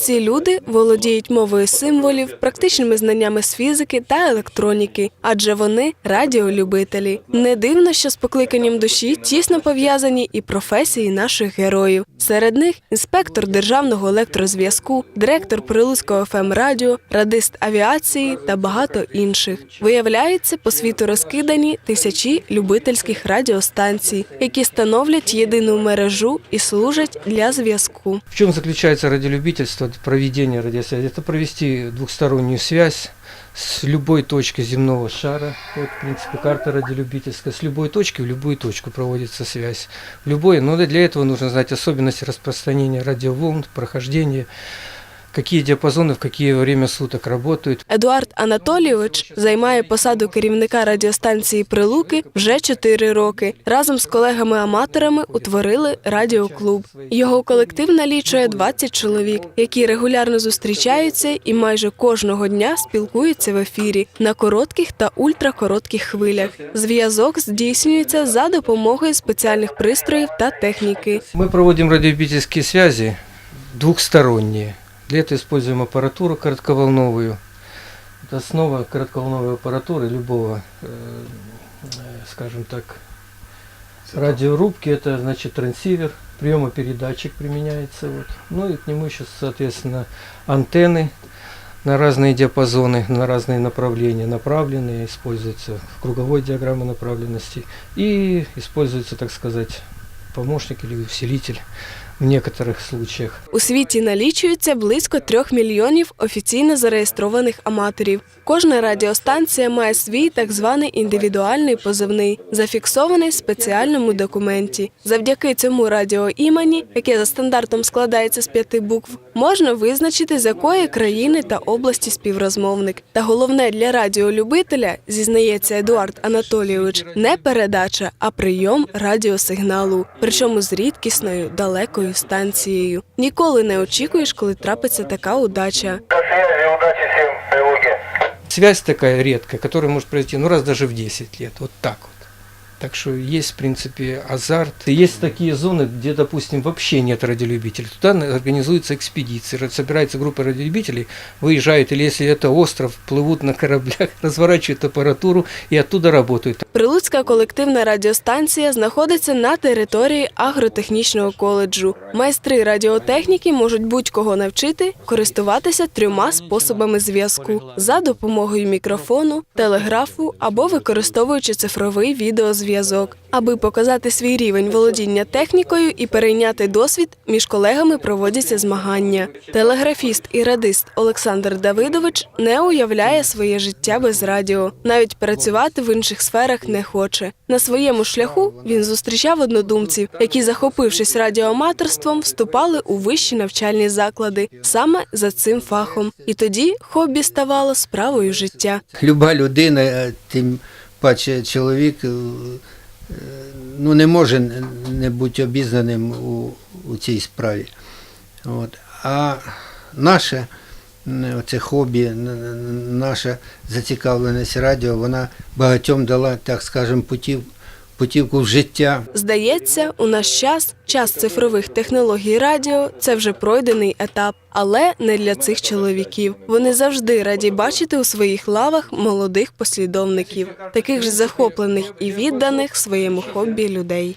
Ці люди володіють мовою символів, практичними знаннями з фізики та електроніки, адже вони радіолюбителі. Не дивно, що з покликанням душі тісно пов'язані і професії наших героїв. Серед них інспектор державного електрозв'язку, директор Прилуцького ФМ радіо, радист авіації та багато інших. Виявляється, по світу розкидані тисячі любительських радіостанцій, які становлять єдину мережу і служать для зв'язку. В чем заключается радиолюбительство, проведение радиосвязи? Это провести двухстороннюю связь с любой точки земного шара. Вот, в принципе, карта радиолюбительская. С любой точки в любую точку проводится связь. В любой, но для этого нужно знать особенности распространения радиоволн, прохождения, какие диапазоны в какие время суток работают. Едуард Анатолійович займає посаду керівника радіостанції Прилуки вже 4 роки. Разом з колегами-аматорами утворили радіоклуб. Його колектив налічує 20 чоловік, які регулярно зустрічаються і майже кожного дня спілкуються в ефірі на коротких та ультракоротких хвилях. Зв'язок здійснюється за допомогою спеціальних пристроїв та техніки. Мы проводим радиолюбительские связи двухсторонние. Для этого используем аппаратуру коротковолновую. Это основа коротковолновой аппаратуры любого, э, э, скажем так, радиорубки. Это значит трансивер, приемопередатчик применяется. Вот. Ну и к нему еще, соответственно, антенны на разные диапазоны, на разные направления направленные, используются в круговой диаграмме направленности и используется, так сказать, помощник или усилитель в некоторых случаях. У світі налічується близько трьох мільйонів офіційно зареєстрованих аматорів. Кожна радіостанція має свій так званий індивідуальний позивний, зафіксований в спеціальному документі. Завдяки цьому радіоімені, яке за стандартом складається з п'яти букв, можна визначити, з якої країни та області співрозмовник. Та головне для радіолюбителя, зізнається Едуард Анатолійович, не передача, а прийом радіосигналу, причому з рідкісною далекою станцією. Ніколи не очікуєш, коли трапиться така удача. Связь такая редкая, которая может произойти, ну, раз даже в 10 лет, вот так вот. Так что есть, в принципе, азарт. И Есть такие зоны, где, допустим, вообще нет радиолюбителей. Туда на- организуются экспедиции, ра- собирается группа радиолюбителей, выезжают, или если это остров, плывут на кораблях, разворачивают аппаратуру и оттуда работают. Прилуцька колективна радіостанція знаходиться на території агротехнічного коледжу. Майстри радіотехніки можуть будь-кого навчити користуватися трьома способами зв'язку за допомогою мікрофону, телеграфу або використовуючи цифровий відеозв'язок. Аби показати свій рівень володіння технікою і перейняти досвід, між колегами проводяться змагання. Телеграфіст і радист Олександр Давидович не уявляє своє життя без радіо. Навіть працювати в інших сферах не хоче. На своєму шляху він зустрічав однодумців, які, захопившись радіоаматорством, вступали у вищі навчальні заклади саме за цим фахом. І тоді хобі ставало справою життя. Люба людина, е, тим паче чоловік, е, ну, не може не бути обізнаним у, у цій справі. От. А наше оце хобі, наша зацікавленість радіо, вона багатьом дала, так скажемо, путів, путівку в життя. Здається, у наш час час цифрових технологій радіо це вже пройдений етап, але не для цих чоловіків. Вони завжди раді бачити у своїх лавах молодих послідовників, таких ж захоплених і відданих своєму хобі людей.